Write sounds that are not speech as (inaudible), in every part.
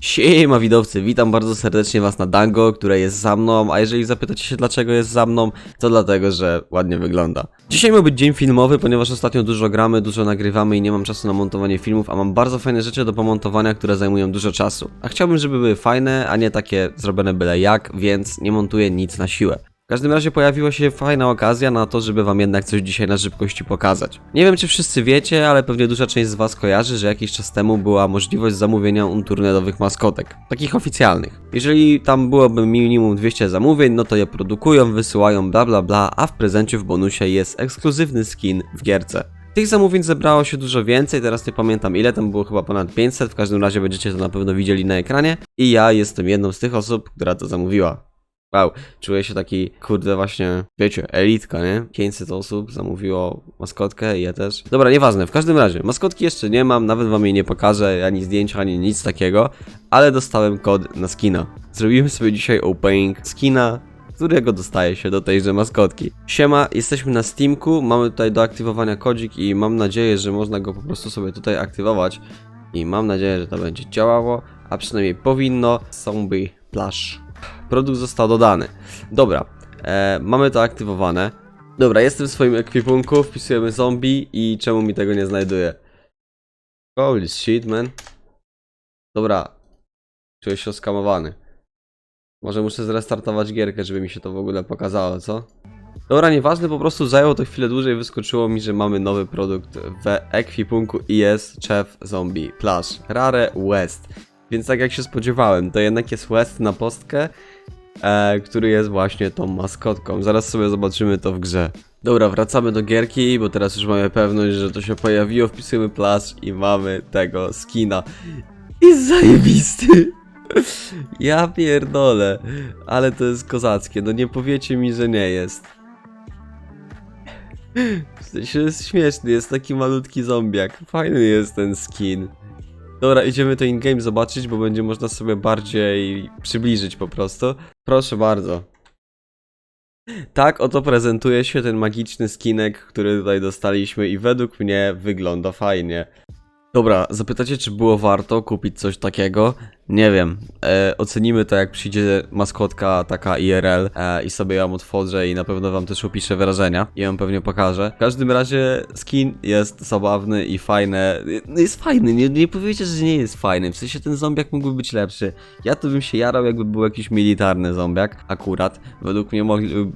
Siema widowcy, witam bardzo serdecznie was na Dango, które jest za mną, a jeżeli zapytacie się dlaczego jest za mną, to dlatego, że ładnie wygląda. Dzisiaj miał być dzień filmowy, ponieważ ostatnio dużo gramy, dużo nagrywamy i nie mam czasu na montowanie filmów, a mam bardzo fajne rzeczy do pomontowania, które zajmują dużo czasu. A chciałbym, żeby były fajne, a nie takie zrobione byle jak, więc nie montuję nic na siłę. W każdym razie pojawiła się fajna okazja na to, żeby wam jednak coś dzisiaj na szybkości pokazać. Nie wiem czy wszyscy wiecie, ale pewnie duża część z was kojarzy, że jakiś czas temu była możliwość zamówienia unturnerowych maskotek, takich oficjalnych. Jeżeli tam byłoby minimum 200 zamówień, no to je produkują, wysyłają bla bla bla, a w prezencie w bonusie jest ekskluzywny skin w gierce. Tych zamówień zebrało się dużo więcej, teraz nie pamiętam ile, tam było chyba ponad 500, w każdym razie będziecie to na pewno widzieli na ekranie i ja jestem jedną z tych osób, która to zamówiła. Wow, czuję się taki, kurde, właśnie, wiecie, elitka, nie? 500 osób zamówiło maskotkę i ja też. Dobra, nieważne, w każdym razie, maskotki jeszcze nie mam, nawet wam jej nie pokażę, ani zdjęcia, ani nic takiego, ale dostałem kod na skina. Zrobimy sobie dzisiaj opening skina, którego dostaje się do tejże maskotki. Siema, jesteśmy na Steamku, mamy tutaj do aktywowania kodzik i mam nadzieję, że można go po prostu sobie tutaj aktywować. I mam nadzieję, że to będzie działało, a przynajmniej powinno. Zombie Plush. Produkt został dodany. Dobra, e, mamy to aktywowane. Dobra, jestem w swoim ekwipunku, wpisujemy zombie i czemu mi tego nie znajduje? Holy shit, man. Dobra, czuję się oskamowany. Może muszę zrestartować gierkę, żeby mi się to w ogóle pokazało, co? Dobra, nieważne, po prostu zajęło to chwilę dłużej, wyskoczyło mi, że mamy nowy produkt w ekwipunku i jest Chef Zombie Plush Rare West. Więc tak jak się spodziewałem, to jednak jest West na postkę, e, który jest właśnie tą maskotką. Zaraz sobie zobaczymy to w grze. Dobra, wracamy do gierki, bo teraz już mamy pewność, że to się pojawiło. Wpisujemy Plush i mamy tego skina. Jest zajebisty! (laughs) Ja pierdolę, ale to jest kozackie, no nie powiecie mi, że nie jest. (laughs) W sensie jest śmieszny, jest taki malutki zombiak. Fajny jest ten skin. Dobra, idziemy to in-game zobaczyć, bo będzie można sobie bardziej przybliżyć po prostu. Proszę bardzo. Tak oto prezentuje się ten magiczny skinek, który tutaj dostaliśmy i według mnie wygląda fajnie. Dobra, zapytacie, czy było warto kupić coś takiego? Nie wiem. E, ocenimy to, jak przyjdzie maskotka taka IRL e, i sobie ją otworzę i na pewno wam też opiszę wrażenia i ją pewnie pokażę. W każdym razie skin jest zabawny i fajny. Jest fajny, nie, nie powiecie, że nie jest fajny. W sensie ten zombiak mógłby być lepszy. Ja to bym się jarał, jakby był jakiś militarny zombiak, akurat. Według mnie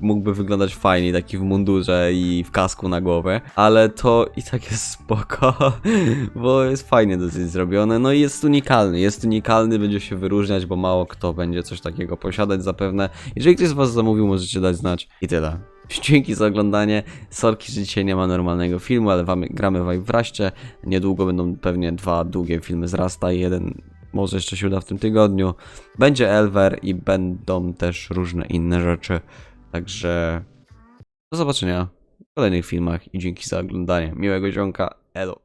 mógłby wyglądać fajnie, taki w mundurze i w kasku na głowę. Ale to i tak jest spoko, (laughs) bo jest fajnie dosyć zrobione. No i jest unikalny, jest unikalny, będzie się wyróżniać, bo mało kto będzie coś takiego posiadać zapewne. Jeżeli ktoś z was zamówił, możecie dać znać. I tyle. (laughs) Dzięki za oglądanie. Sorki, że dzisiaj nie ma normalnego filmu, ale wamy, gramy w Wraście. Niedługo będą pewnie dwa długie filmy z Rasta i jeden może jeszcze się uda w tym tygodniu. Będzie Elver i będą też różne inne rzeczy. Także do zobaczenia w kolejnych filmach i dzięki za oglądanie. Miłego dzionka. Elo.